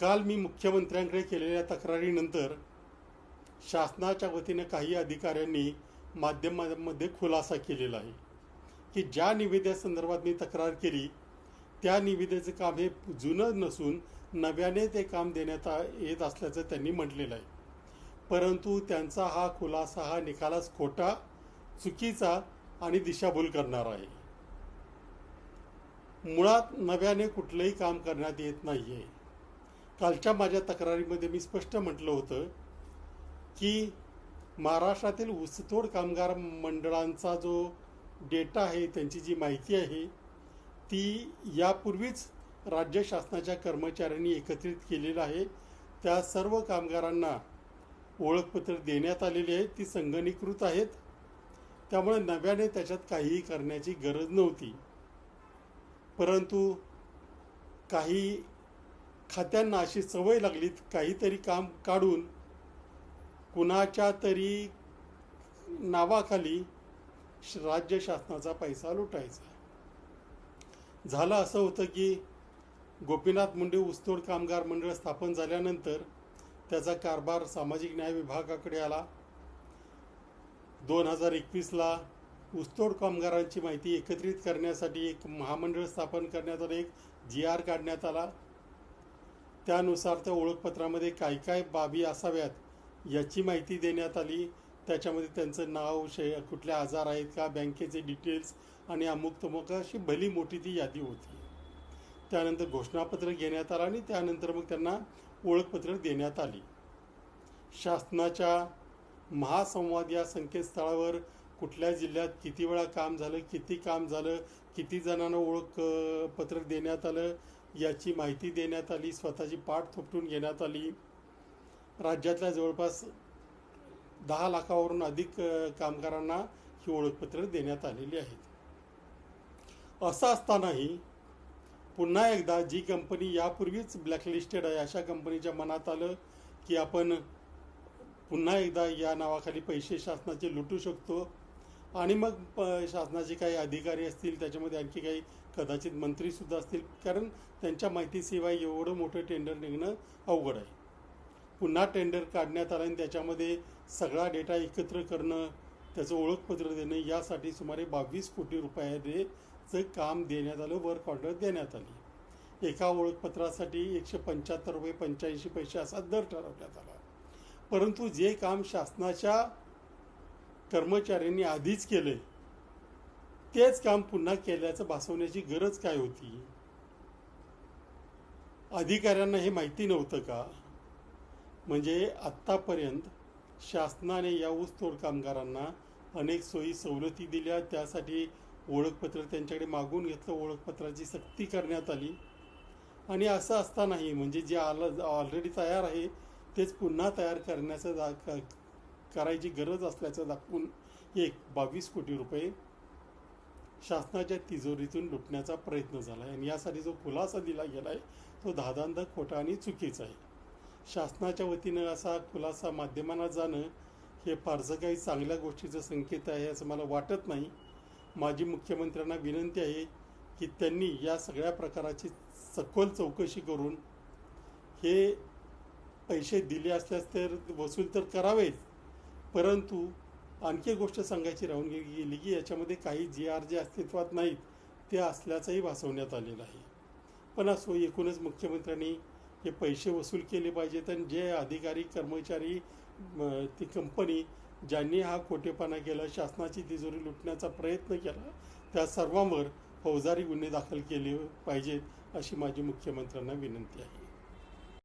काल मी मुख्यमंत्र्यांकडे केलेल्या तक्रारीनंतर शासनाच्या वतीनं काही अधिकाऱ्यांनी माध्यमांमध्ये खुलासा केलेला आहे की ज्या निविद्यासंदर्भात मी तक्रार केली त्या निविदेचं काम हे जुनं नसून नव्याने ते काम देण्यात आ- येत असल्याचं त्यांनी म्हटलेलं आहे. परंतु त्यांचा हा खुलासा हा निकालाच खोटा चुकीचा आणि दिशाभूल करणारा आहे. मुळात नव्याने कुठलंही काम करण्यात येत नाही आहे कालच्या माझ्या तक्रारीमध्ये मी स्पष्ट म्हटलं होतं की महाराष्ट्रातील ऊसतोड कामगार मंडळांचा जो डेटा आहे त्यांची जी माहिती आहे ती यापूर्वीच राज्य शासनाच्या कर्मचाऱ्यांनी एकत्रित केलेलं आहे. त्या सर्व कामगारांना ओळखपत्र देण्यात आलेली आहेत ती संगणीकृत आहेत. त्यामुळे नव्याने त्याच्यात काहीही करण्याची गरज नव्हती. परंतु काही खात्यांना अशी सवय लागली काहीतरी काम काढून कुणाच्या तरी नावाखाली श- राज्य शासनाचा पैसा लुटायचा. झालं असं होतं की गोपीनाथ मुंडे ऊसतोड कामगार मंडळ स्थापन झाल्यानंतर त्याचा कारभार सामाजिक न्याय विभागाकडे आला. दोन हजार एकवीसला ऊसतोड कामगारांची माहिती एकत्रित करण्यासाठी एक महामंडळ स्थापन करण्यात आलं एक जी आर काढण्यात आला. त्यानुसार त्या ओळखपत्रामध्ये काय काय बाबी असाव्यात याची माहिती देण्यात आली. त्याच्यामध्ये त्यांचं नाव शे कुठले आजार आहेत का बँकेचे डिटेल्स आणि अमुक तमुक अशी भली मोठी ती यादी होती. त्यानंतर घोषणापत्र घेण्यात आलं आणि त्यानंतर मग त्यांना ओळखपत्र देण्यात आली. शासनाच्या महासंवाद या संकेतस्थळावर कुठल्या जिल्ह्यात किती वेळा काम झालं किती काम झालं किती जणांना ओळख पत्र देण्यात आलं याची माहिती देण्यात आली स्वतःची पाठ थोपटून घेण्यात आली. राज्यातल्या जवळपास दहा लाखावरून अधिक कामगारांना ही ओळखपत्र देण्यात आलेली आहेत. असं असतानाही पुन्हा एकदा जी कंपनी यापूर्वीच ब्लॅकलिस्टेड आहे अशा कंपनीच्या मनात आलं की आपण पुन्हा एकदा या नावाखाली पैसे शासनाचे लुटू शकतो. आणि मग प शासनाचे काही अधिकारी असतील त्याच्यामध्ये आणखी काही कदाचित मंत्रीसुद्धा असतील कारण त्यांच्या माहितीशिवाय एवढं मोठं टेंडर निघणं अवघड आहे. पुन्हा टेंडर काढण्यात आलं आणि त्याच्यामध्ये सगळा डेटा एकत्र करणं त्याचं ओळखपत्र देणं यासाठी सुमारे बावीस कोटी रुपयाचं काम देण्यात आलं वर्क ऑर्डर देण्यात आली. एका ओळखपत्रासाठी एकशे पंच्याहत्तर रुपये पंच्याऐंशी पैसे असा दर ठरवण्यात आला. परंतु जे काम शासनाच्या कर्मचाऱ्यांनी आधीच केलंय. तेच काम पुन्हा केल्याचं भासवण्याची गरज काय होती? अधिकाऱ्यांना हे माहिती नव्हतं का? म्हणजे आत्तापर्यंत शासनाने या ऊसतोड कामगारांना अनेक सोयी सवलती दिल्या त्यासाठी ओळखपत्र त्यांच्याकडे मागून घेतलं ओळखपत्राची सक्ती करण्यात आली. आणि असं असतानाही म्हणजे जे आलं ऑलरेडी तयार आहे तेच पुन्हा तयार करण्याचं दा करायची गरज असल्याचं दाखवून एक बावीस कोटी रुपये शासनाच्या तिजोरीतून लुटण्याचा प्रयत्न झाला आहे. आणि यासाठी जो खुलासा दिला गेला आहे तो धादांध खोटा आणि चुकीचा आहे. शासनाच्या वतीनं असा खुलासा माध्यमांना जाणं हे फारसं काही चांगल्या गोष्टीचं संकेत आहे असं मला वाटत नाही. माजी मुख्यमंत्र्यांना विनंती आहे की त्यांनी या सगळ्या प्रकाराची सखोल चौकशी करून हे पैसे दिले असल्यास तर वसूल तर करावेच परंतु आणखी गोष्ट सांगायची राहून गेली की याच्यामध्ये काही जे आर जे अस्तित्वात नाहीत ते असल्याचंही भासवण्यात आलेलं आहे. पण असो एकूणच मुख्यमंत्र्यांनी हे पैसे वसूल केले पाहिजेत आणि जे अधिकारी कर्मचारी ती कंपनी ज्यांनी हा खोटेपणा केला शासनाची तिजोरी लुटण्याचा प्रयत्न केला त्या सर्वांवर फौजदारी गुन्हे दाखल केले पाहिजेत अशी माझी मुख्यमंत्र्यांना विनंती आहे.